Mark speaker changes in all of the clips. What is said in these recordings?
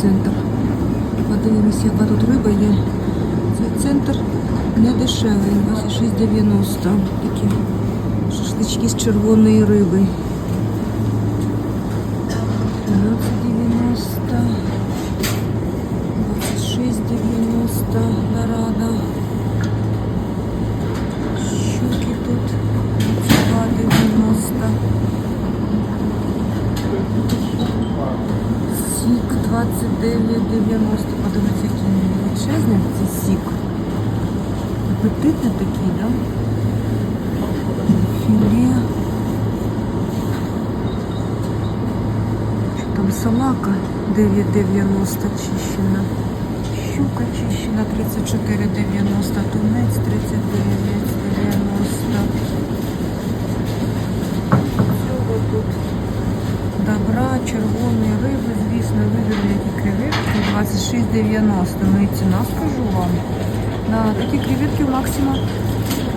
Speaker 1: центр. Подивимось, яка тут риба є. Цей центр не дешевий, 26,90. Такі шашлички з червоної риби. 13,90. 26,90 нарада. Щуки тут 22,90. Сік 29,90. Подивіться, який величезний цей сік. Апетитний такий, да? Філе. Там салака 9,90 чищена. Щука чищена 34,90. Тунець 39,90. Всього тут добра, червоної риби, звісно, які креветки 26,90. Ну і ціна скажу вам. На такі креветки максимум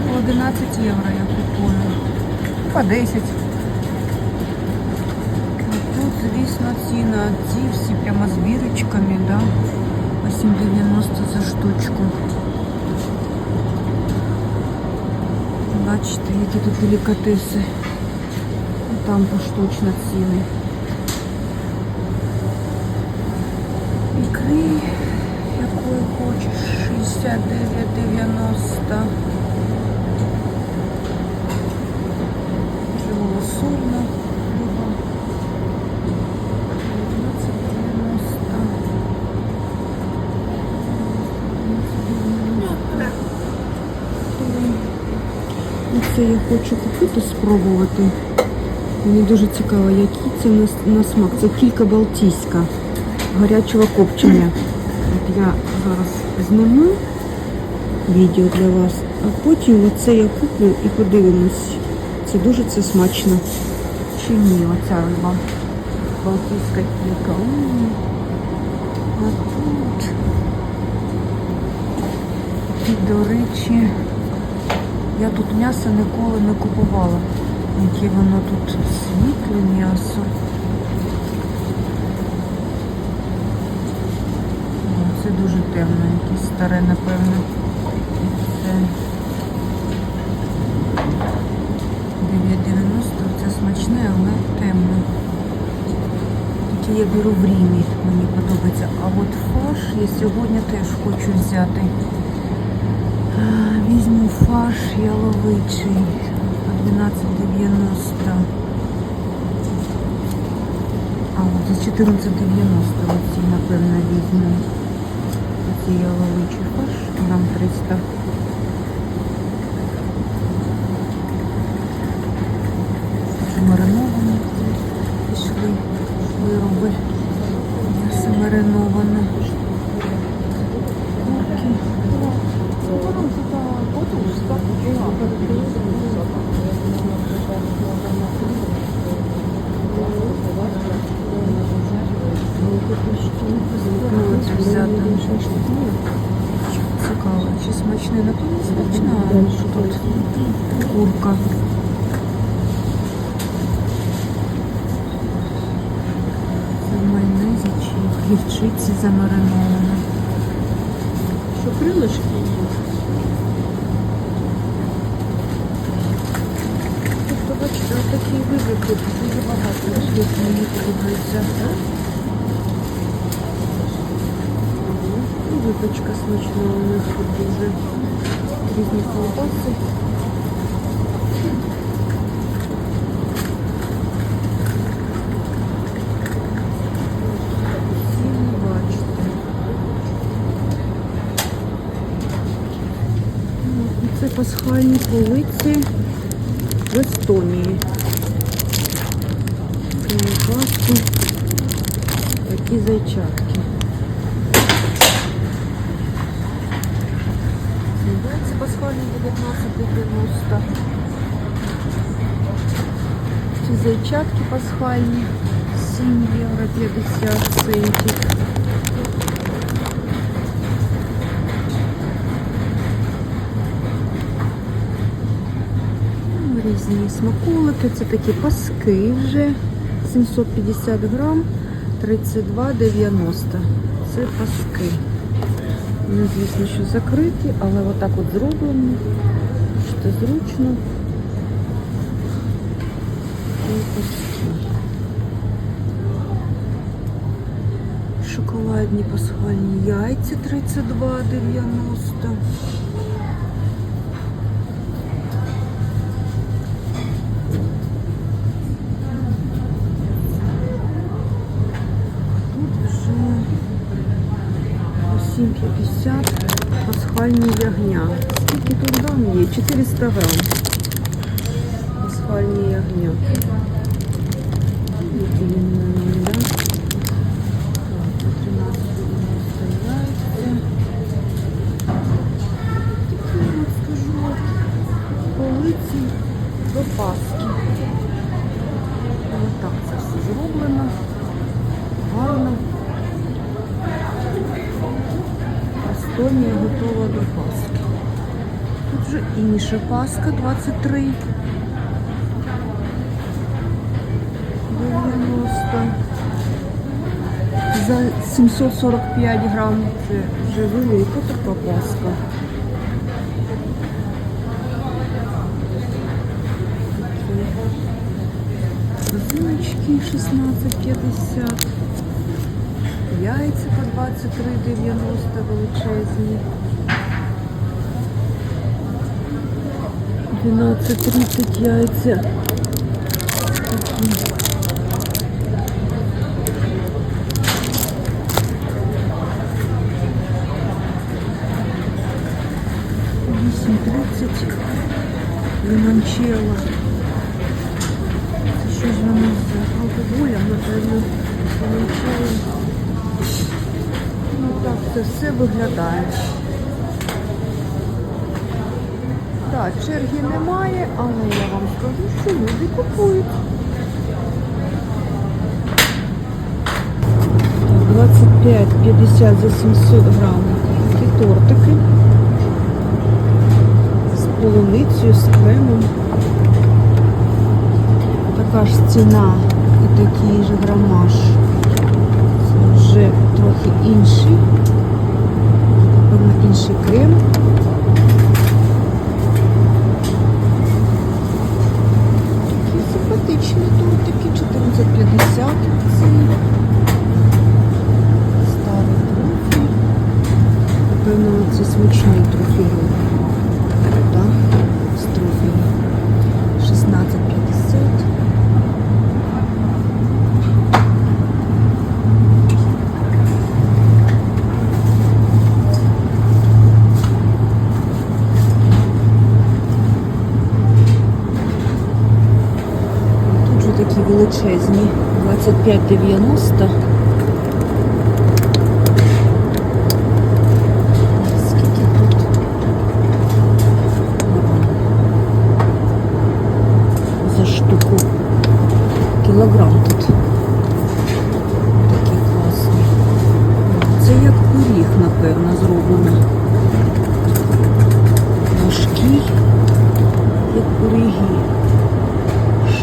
Speaker 1: по 11 євро я купую. По 10. Тут, звісно, ціна. Ці всі прямо з бірочками, да? 8,90 за штучку. Бачите, які тут делікатеси. Там поштучно ціни. Ікри, якої хочеш, 69,90. Живолосольна риба. 19,90. Це я хочу купити, спробувати. Мені дуже цікаво, який це на смак. Це кілька балтійська гарячого копчення. От я зараз зніму відео для вас, а потім оце я куплю і подивимось. Це дуже це смачно. Чи ні, оця риба. Балтійська кілька. А тут. І, до речі, я тут м'ясо ніколи не купувала. Яке воно тут світле м'ясо. О, Це дуже темно, якесь старе, напевно. Це 9,90, це смачне, але темне. Таке я беру в Рімі, мені подобається. А от фарш я сьогодні теж хочу взяти. Візьму фарш яловичий по 12,90. А от за 14,90 оці, напевно, візьму. Оці яловичий фарш, грам 300. Мариноване пішли вироби. М'ясо мариноване. Курки. Це взяти. Цікаво, чи смачне, напевно, смачна, що тут курка. В майонезі чи гірчиці замаринована.
Speaker 2: Що крилишки є?
Speaker 1: Тобто, бачите, такі вибір тут дуже багато. Тут мені подобається. І випічка смачна у нас тут дуже різні колбаси. Ну, Це пасхальні полиці в Естонії. Такі зайчатки. Яйця пасхальні 19,90. Ці зайчатки пасхальні 7 євро 50 центів. Різні смаколики, це такі паски вже 750 грам, 32,90. Це паски. Вони, звісно, що закриті, але отак от зроблені. Що зручно. Шоколадні пасхальні яйця 32,90. Тут вже по 7,50 ягня. Скільки тут грам є? 400 грам. Пасхальні ягня. Інша Пасха 23. 90. За 745 грам. Це вже велика така паска. Корзиночки 16,50. Яйця по 23,90 величезні. 12,30 яйця. Такі. Лимончелло. Що ж воно з алкоголем, напевно, лимончелло. Ну так це все виглядає. Так, черги немає, але я вам скажу, що люди купують. Так, 25-50 за 700 грам. Такі тортики. З полуницею, з кремом. Така ж ціна і такий же грамаж. Це вже трохи інший. Напевно, інший крем. Такі симпатичні тортики, 14,50 ці. Старий трофі. Напевно, це смачний трофій. Так, з трофі. 16,50. Тут же такі величезні. 25,90. Скільки тут? За штуку. Кілограм тут. Такі класні. Це як пиріг, напевно, зроблено. Важкий, як пиріги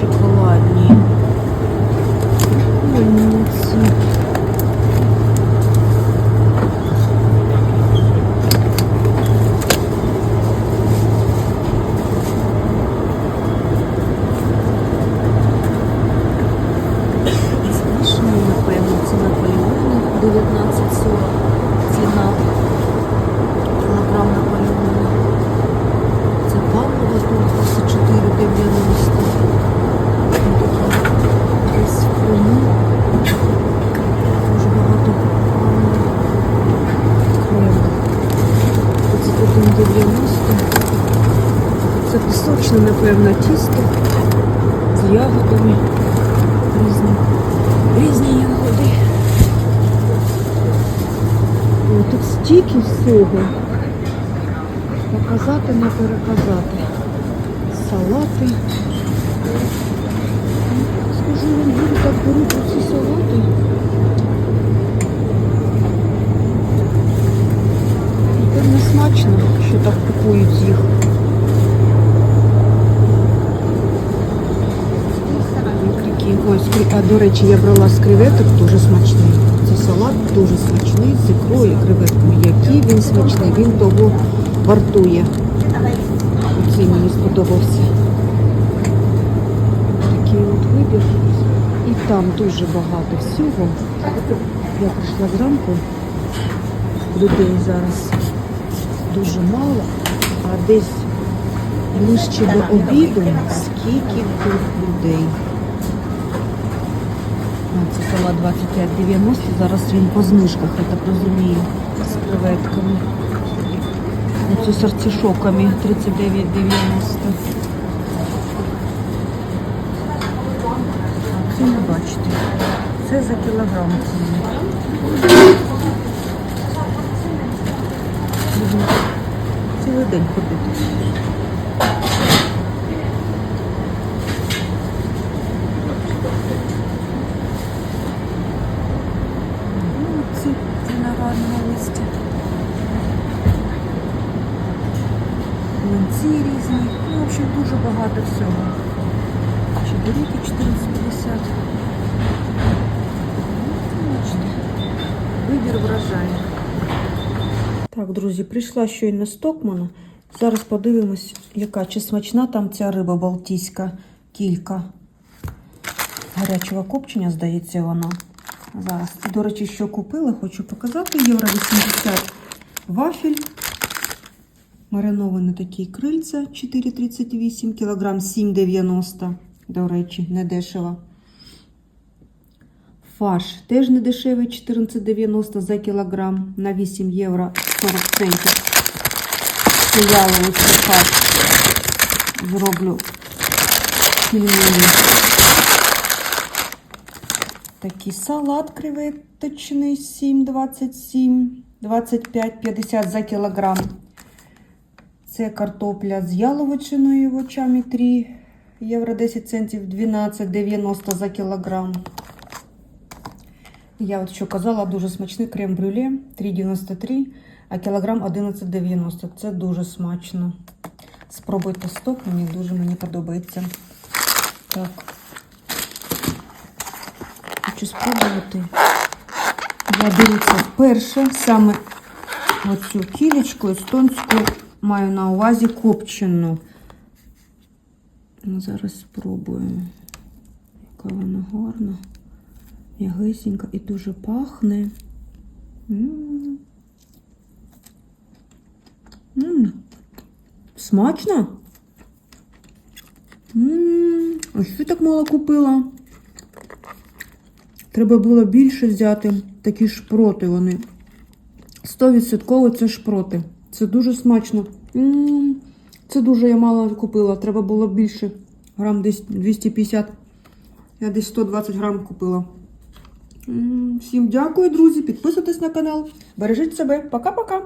Speaker 1: шоколадні. Прикольні ці. Смішні, напевно, це Наполеони 19,40 ціна. Кілограм Наполеони. Це Павлова тут 24,90. Десь в Криму. Дуже багато крему. 31,90. Це напевно, тісто з ягодами. Різні, різні ягоди. О, тут стільки всього. Показати, не переказати. Салати. Скажу вам, люди так беруть ці салати. Напевно, смачно, що так купують їх. Ось, а До речі, я брала з креветок, дуже смачний. Це салат дуже смачний, з ікрою і креветками. Який він смачний, він того вартує. Оцей мені сподобався. Такий от вибір. І там дуже багато всього. Я прийшла зранку, людей зараз дуже мало, а десь ближче до обіду, скільки тут людей. Це салат 25,90, зараз він по знижках, я так розумію, з креветками. Оце з артишоками 39,90. А це не бачите. Це за кілограм. Цілий день ходити. Ну, Ці ці на гарному місці. Ланці різні. Ну, в общем, дуже багато всього. Чебуреки 14,50. Ну, бачите, Вибір вражає. Так, друзі, прийшла щойно з Токмана. Зараз подивимось, яка чи смачна там ця риба балтійська кілька. Гарячого копчення, здається, вона. Зараз. І, до речі, що купила, хочу показати. Євро 80 вафель. Мариновані такі крильця 4,38 кг 7,90. До речі, не дешево. Фарш теж не дешевий 14,90 за кілограм на 8 євро 40 центів. Це яловичий фарш. Зроблю пельмені. Такий салат креветочний 7,27, 25,50 за кілограм. Це картопля з яловичиною в очами 3 євро 10 центів, 12,90 за кілограм. Я от що казала, дуже смачний крем-брюле 3,93, а кілограм 11,90. Це дуже смачно. Спробуйте стоп, мені дуже мені подобається. Так. Хочу спробувати. Я дивіться вперше саме оцю кілечку естонську маю на увазі копчену. Ну, Зараз спробую. Яка вона гарна. М'ягисенька і дуже пахне. М. М. Смачно? М. А що так мало купила? Треба було більше взяти такі шпроти вони. 100% це шпроти. Це дуже смачно. М. Це дуже я мало купила. Треба було більше. Грам десь 250. Я десь 120 грам купила. Всім дякую, друзі. Підписуйтесь на канал. Бережіть себе. Пока-пока.